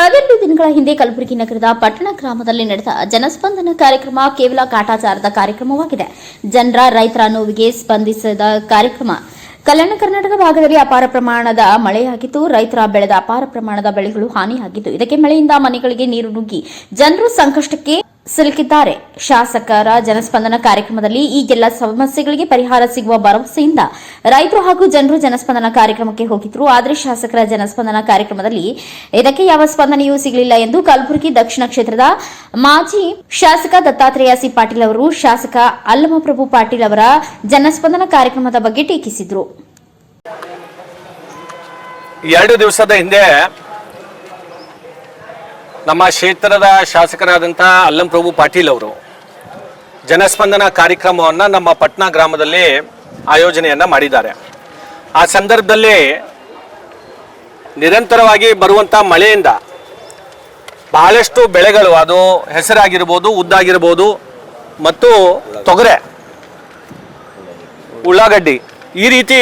ಕಳೆದೆರಡು ದಿನಗಳ ಹಿಂದೆ ಕಲಬುರಗಿ ನಗರದ ಪಟ್ಟಣ ಗ್ರಾಮದಲ್ಲಿ ನಡೆದ ಜನಸ್ಪಂದನ ಕಾರ್ಯಕ್ರಮ ಕೇವಲ ಕಾಟಾಚಾರದ ಕಾರ್ಯಕ್ರಮವಾಗಿದೆ. ಜನರ ರೈತರ ನೋವಿಗೆ ಸ್ಪಂದಿಸಿದ ಕಾರ್ಯಕ್ರಮ. ಕಲ್ಯಾಣ ಕರ್ನಾಟಕ ಭಾಗದಲ್ಲಿ ಅಪಾರ ಪ್ರಮಾಣದ ಮಳೆಯಾಗಿದ್ದು, ರೈತರ ಬೆಳೆದ ಅಪಾರ ಪ್ರಮಾಣದ ಬೆಳೆಗಳು ಹಾನಿಯಾಗಿದ್ದು, ಇದಕ್ಕೆ ಮಳೆಯಿಂದ ಮನೆಗಳಿಗೆ ನೀರು ನುಗ್ಗಿ ಜನರು ಸಂಕಷ್ಟಕ್ಕೆ ಸಿಲುಕಿದ್ದಾರೆ. ಶಾಸಕರ ಜನಸ್ಪಂದನ ಕಾರ್ಯಕ್ರಮದಲ್ಲಿ ಈ ಸಮಸ್ಯೆಗಳಿಗೆ ಪರಿಹಾರ ಸಿಗುವ ಭರವಸೆಯಿಂದ ರೈತರು ಹಾಗೂ ಜನರು ಜನಸ್ಪಂದನ ಕಾರ್ಯಕ್ರಮಕ್ಕೆ ಹೋಗಿದ್ರು. ಆದರೆ ಶಾಸಕರ ಜನಸ್ಪಂದನ ಕಾರ್ಯಕ್ರಮದಲ್ಲಿ ಇದಕ್ಕೆ ಯಾವ ಸ್ಪಂದನೆಯೂ ಸಿಗಲಿಲ್ಲ ಎಂದು ಕಲಬುರಗಿ ದಕ್ಷಿಣ ಕ್ಷೇತ್ರದ ಮಾಜಿ ಶಾಸಕ ದತ್ತಾತ್ರೇಯ ಸಿ ಪಾಟೀಲ್ ಅವರು, ಶಾಸಕ ಅಲ್ಲಮಪ್ರಭು ಪಾಟೀಲ್ ಅವರ ಜನಸ್ಪಂದನ ಕಾರ್ಯಕ್ರಮದ ಬಗ್ಗೆ ಟೀಕಿಸಿದ್ರು. ಎರಡು ದಿವಸದ ಹಿಂದೆ ನಮ್ಮ ಕ್ಷೇತ್ರದ ಶಾಸಕರಾದಂಥ ಅಲ್ಲಂ ಪ್ರಭು ಪಾಟೀಲ್ ಅವರು ಜನಸ್ಪಂದನ ಕಾರ್ಯಕ್ರಮವನ್ನು ನಮ್ಮ ಪಟ್ನಾ ಗ್ರಾಮದಲ್ಲಿ ಆಯೋಜನೆಯನ್ನು ಮಾಡಿದ್ದಾರೆ. ಆ ಸಂದರ್ಭದಲ್ಲಿ ನಿರಂತರವಾಗಿ ಬರುವಂಥ ಮಳೆಯಿಂದ ಬಹಳಷ್ಟು ಬೆಳೆಗಳು, ಅದು ಹೆಸರಾಗಿರ್ಬೋದು, ಉದ್ದಾಗಿರ್ಬೋದು ಮತ್ತು ತೊಗರೆ, ಉಳ್ಳಾಗಡ್ಡಿ ಈ ರೀತಿ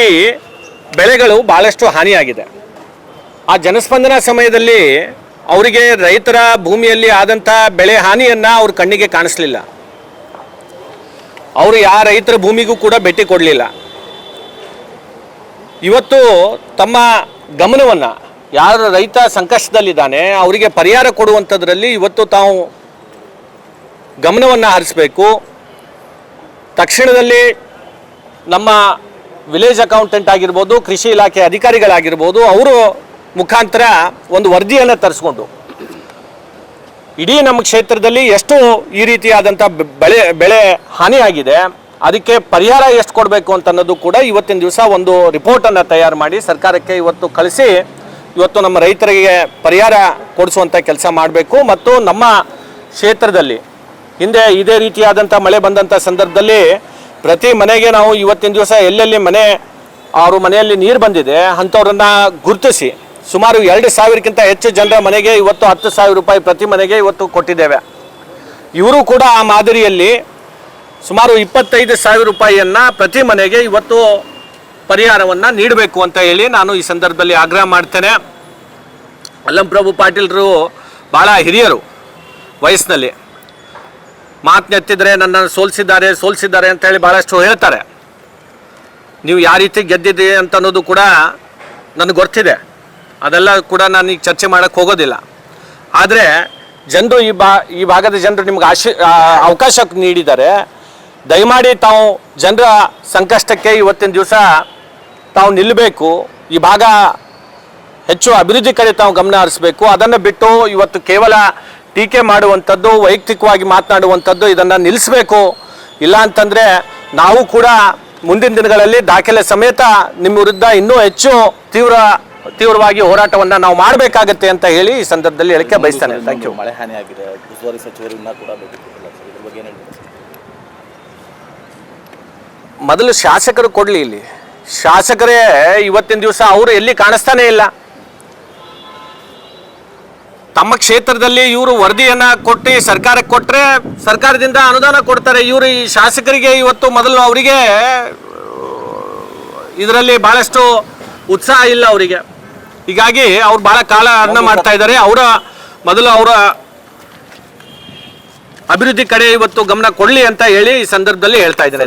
ಬೆಳೆಗಳು ಭಾಳಷ್ಟು ಹಾನಿಯಾಗಿದೆ. ಆ ಜನಸ್ಪಂದನ ಸಮಯದಲ್ಲಿ ಅವರಿಗೆ ರೈತರ ಭೂಮಿಯಲ್ಲಿ ಆದಂಥ ಬೆಳೆ ಹಾನಿಯನ್ನು ಅವ್ರ ಕಣ್ಣಿಗೆ ಕಾಣಿಸ್ಲಿಲ್ಲ. ಅವರು ಯಾವ ರೈತರ ಭೂಮಿಗೂ ಕೂಡ ಭೇಟಿ ಕೊಡಲಿಲ್ಲ. ಇವತ್ತು ತಮ್ಮ ಗಮನವನ್ನು ಯಾರು ರೈತ ಸಂಕಷ್ಟದಲ್ಲಿದ್ದಾನೆ ಅವರಿಗೆ ಪರಿಹಾರ ಕೊಡುವಂಥದ್ರಲ್ಲಿ ಇವತ್ತು ತಾವು ಗಮನವನ್ನು ಹರಿಸಬೇಕು. ತಕ್ಷಣದಲ್ಲಿ ನಮ್ಮ ವಿಲೇಜ್ ಅಕೌಂಟೆಂಟ್ ಆಗಿರ್ಬೋದು, ಕೃಷಿ ಇಲಾಖೆ ಅಧಿಕಾರಿಗಳಾಗಿರ್ಬೋದು, ಅವರು ಮುಖಾಂತರ ಒಂದು ವರದಿಯನ್ನು ತರಿಸ್ಕೊಂಡು. ಇಡೀ ನಮ್ಮ ಕ್ಷೇತ್ರದಲ್ಲಿ ಎಷ್ಟು ಈ ರೀತಿಯಾದಂಥ ಬೆಳೆ ಬೆಳೆ ಹಾನಿಯಾಗಿದೆ ಅದಕ್ಕೆ ಪರಿಹಾರ ಎಷ್ಟು ಕೊಡಬೇಕು ಅಂತ ಅನ್ನೋದು ಕೂಡ ಇವತ್ತಿನ ದಿವಸ ಒಂದು ರಿಪೋರ್ಟನ್ನು ತಯಾರು ಮಾಡಿ ಸರ್ಕಾರಕ್ಕೆ ಇವತ್ತು ಕಳಿಸಿ ಇವತ್ತು ನಮ್ಮ ರೈತರಿಗೆ ಪರಿಹಾರ ಕೊಡಿಸುವಂಥ ಕೆಲಸ ಮಾಡಬೇಕು. ಮತ್ತು ನಮ್ಮ ಕ್ಷೇತ್ರದಲ್ಲಿ ಹಿಂದೆ ಇದೇ ರೀತಿಯಾದಂಥ ಮಳೆ ಬಂದಂಥ ಸಂದರ್ಭದಲ್ಲಿ ಪ್ರತಿ ಮನೆಗೆ ನಾವು ಇವತ್ತಿನ ದಿವಸ ಎಲ್ಲೆಲ್ಲಿ ಮನೆ ಅವರು ಮನೆಯಲ್ಲಿ ನೀರು ಬಂದಿದೆ, ಅಂಥವ್ರನ್ನ ಗುರುತಿಸಿ ಸುಮಾರು ಎರಡು ಸಾವಿರಕ್ಕಿಂತ ಹೆಚ್ಚು ಜನರ ಮನೆಗೆ ಇವತ್ತು ಹತ್ತು ಸಾವಿರ ರೂಪಾಯಿ ಪ್ರತಿ ಮನೆಗೆ ಇವತ್ತು ಕೊಟ್ಟಿದ್ದೇವೆ. ಇವರು ಕೂಡ ಆ ಮಾದರಿಯಲ್ಲಿ ಸುಮಾರು ಇಪ್ಪತ್ತೈದು ಸಾವಿರ ರೂಪಾಯಿಯನ್ನು ಪ್ರತಿ ಮನೆಗೆ ಇವತ್ತು ಪರಿಹಾರವನ್ನು ನೀಡಬೇಕು ಅಂತ ಹೇಳಿ ನಾನು ಈ ಸಂದರ್ಭದಲ್ಲಿ ಆಗ್ರಹ ಮಾಡ್ತೇನೆ. ಅಲ್ಲಂಪ್ರಭು ಪಾಟೀಲ್ರು ಭಾಳ ಹಿರಿಯರು ವಯಸ್ಸಿನಲ್ಲಿ. ಮಾತನ್ನೆತ್ತಿದರೆ ನನ್ನನ್ನು ಸೋಲಿಸಿದ್ದಾರೆ ಸೋಲಿಸಿದ್ದಾರೆ ಅಂತ ಹೇಳಿ ಭಾಳಷ್ಟು ಹೇಳ್ತಾರೆ. ನೀವು ಯಾವ ರೀತಿ ಗೆದ್ದಿದ್ದೀರಿ ಅಂತ ಅನ್ನೋದು ಕೂಡ ನನಗೆ ಗೊತ್ತಿದೆ. ಅದೆಲ್ಲ ಕೂಡ ನಾನು ಈಗ ಚರ್ಚೆ ಮಾಡೋಕ್ಕೆ ಹೋಗೋದಿಲ್ಲ. ಆದರೆ ಜನರು ಈ ಬಾ, ಈ ಭಾಗದ ಜನರು ನಿಮ್ಗೆ ಆಶಿ ಅವಕಾಶ ನೀಡಿದ್ದಾರೆ. ದಯಮಾಡಿ ತಾವು ಜನರ ಸಂಕಷ್ಟಕ್ಕೆ ಇವತ್ತಿನ ದಿವಸ ತಾವು ನಿಲ್ಲಬೇಕು ಈ ಭಾಗ ಹೆಚ್ಚು ಅಭಿವೃದ್ಧಿ ಕಡೆ ತಾವು ಗಮನ ಹರಿಸಬೇಕು. ಅದನ್ನು ಬಿಟ್ಟು ಇವತ್ತು ಕೇವಲ ಟೀಕೆ ಮಾಡುವಂಥದ್ದು, ವೈಯಕ್ತಿಕವಾಗಿ ಮಾತನಾಡುವಂಥದ್ದು ಇದನ್ನು ನಿಲ್ಲಿಸಬೇಕು ಇಲ್ಲ ಅಂತಂದರೆ ನಾವು ಕೂಡ ಮುಂದಿನ ದಿನಗಳಲ್ಲಿ ದಾಖಲೆ ಸಮೇತ ನಿಮ್ಮ ವಿರುದ್ಧ ಇನ್ನೂ ಹೆಚ್ಚು ತೀವ್ರ ತೀವ್ರವಾಗಿ ಹೋರಾಟವನ್ನ ನಾವು ಮಾಡಬೇಕಾಗತ್ತೆ ಅಂತ ಹೇಳಿ ಈ ಸಂದರ್ಭದಲ್ಲಿ ಹೇಳಕ್ಕೆ ಬಯಸ್ತಾನೆ. ಥ್ಯಾಂಕ್ ಯು ಮಳೆ ಹಾನಿ ಆಗಿದೆ. ಉಸ್ತುವಾರಿ ಸಚಿವರನ್ನ ಕೂಡ ಮೊದಲು ಶಾಸಕರು ಕೊಡಲಿ ಇಲ್ಲಿ. ಶಾಸಕರೇ ಇವತ್ತಿನ ದಿವಸ ಅವರು ಎಲ್ಲಿ ಕಾಣಿಸ್ತಾನೆ ಇಲ್ಲ. ತಮ್ಮ ಕ್ಷೇತ್ರದಲ್ಲಿ ಇವರು ವರದಿಯನ್ನ ಕೊಟ್ಟು ಸರ್ಕಾರಕ್ಕೆ ಕೊಟ್ಟರೆ ಸರ್ಕಾರದಿಂದ ಅನುದಾನ ಕೊಡ್ತಾರೆ. ಇವರು ಈ ಶಾಸಕರಿಗೆ ಇವತ್ತು ಮೊದಲು ಅವರಿಗೆ ಇದರಲ್ಲಿ ಬಹಳಷ್ಟು ಉತ್ಸಾಹ ಇಲ್ಲ ಅವರಿಗೆ. ಹೀಗಾಗಿ ಅವ್ರು ಬಹಳ ಕಾಲ ಅನ್ನ ಮಾಡ್ತಾ ಇದ್ದಾರೆ. ಅವರ ಮೊದಲು ಅವರ ಅಭಿವೃದ್ಧಿ ಕಡೆ ಇವತ್ತು ಗಮನ ಕೊಡಲಿ ಅಂತ ಹೇಳಿ ಈ ಸಂದರ್ಭದಲ್ಲಿ ಹೇಳ್ತಾ ಇದ್ದಾರೆ.